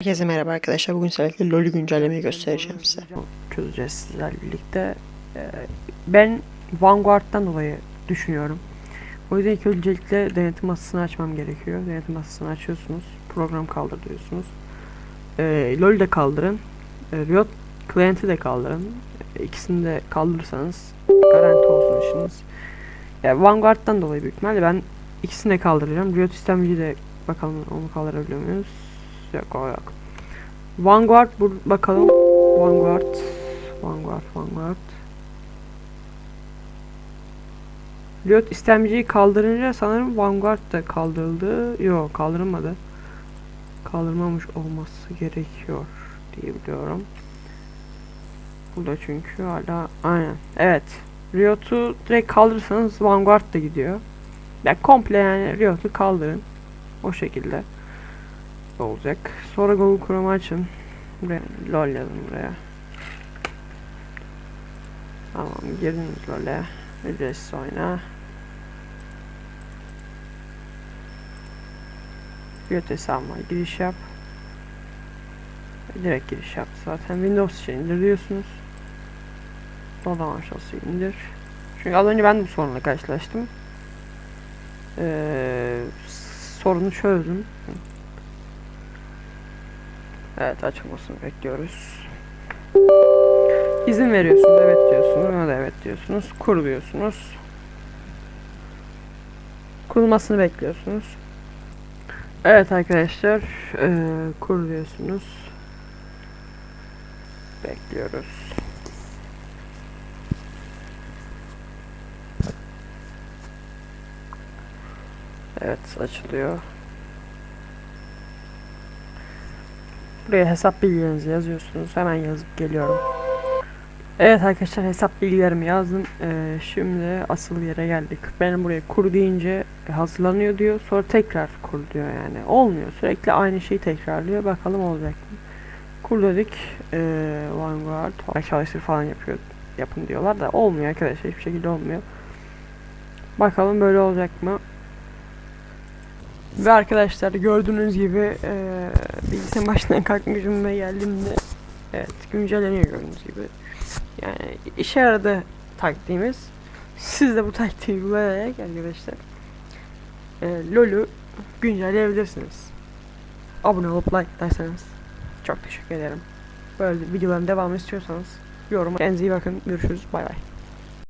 Herkese merhaba arkadaşlar. Bugün sizlerle LoL'ü güncellemeyi göstereceğim size. çözeceğiz sizlerle birlikte. Ee, ben Vanguard'dan dolayı düşünüyorum. O yüzden ilk öncelikle denetim masasını açmam gerekiyor. Denetim masasını açıyorsunuz. Program kaldır diyorsunuz. Ee, LoL'ü de kaldırın. Ee, Riot Client'i de kaldırın. Ee, İkisini de kaldırırsanız garanti olsun işiniz. Ya Vanguard'dan dolayı büyük ihtimalle ben ikisini de kaldıracağım. Riot Sistemci'yi de bakalım onu kaldırabiliyor muyuz? Yok o. Vanguard bur bakalım. Vanguard. Vanguard, Vanguard. Riot istemciyi kaldırınca sanırım Vanguard da kaldırıldı. Yok kaldırılmadı. Kaldırmamış olması gerekiyor diye biliyorum. Burada çünkü hala aynen. Evet. Riot'u direkt kaldırırsanız Vanguard da gidiyor. Ya komple yani Riot'u kaldırın. O şekilde olacak. Sonra Google Chrome açın. Buraya lol yazın buraya. Tamam girdiniz LoL'e. Ücretsiz oyna. Riot hesabıma giriş yap. Direkt giriş yap. Zaten Windows için indir diyorsunuz. Dolan aşağısı indir. Çünkü az önce ben de bu sorunla karşılaştım. Ee, sorunu çözdüm. Evet açılmasını bekliyoruz. İzin veriyorsunuz evet diyorsunuz ona da evet diyorsunuz kur diyorsunuz. Kurulmasını bekliyorsunuz. Evet arkadaşlar eee kur diyorsunuz. Bekliyoruz. Evet açılıyor. Buraya hesap bilgilerinizi yazıyorsunuz. Hemen yazıp geliyorum. Evet arkadaşlar hesap bilgilerimi yazdım. Ee, şimdi asıl yere geldik. Ben buraya kur deyince hazırlanıyor diyor. Sonra tekrar kur diyor yani. Olmuyor. Sürekli aynı şeyi tekrarlıyor. Bakalım olacak mı? Kur dedik. Ee, Vanguard. Çalıştır falan yapıyor. Yapın diyorlar da olmuyor arkadaşlar. Hiçbir şekilde olmuyor. Bakalım böyle olacak mı? Ve arkadaşlar gördüğünüz gibi e, bilgisayarın başından kalkmışım ve geldiğimde evet güncelleniyor gördüğünüz gibi. Yani işe yaradı taktiğimiz. Siz de bu taktiği uygulayarak arkadaşlar e, LoL'ü güncelleyebilirsiniz. Abone olup like derseniz çok teşekkür ederim. Böyle videoların devamını istiyorsanız yorum. Kendinize iyi bakın. Görüşürüz. Bay bay.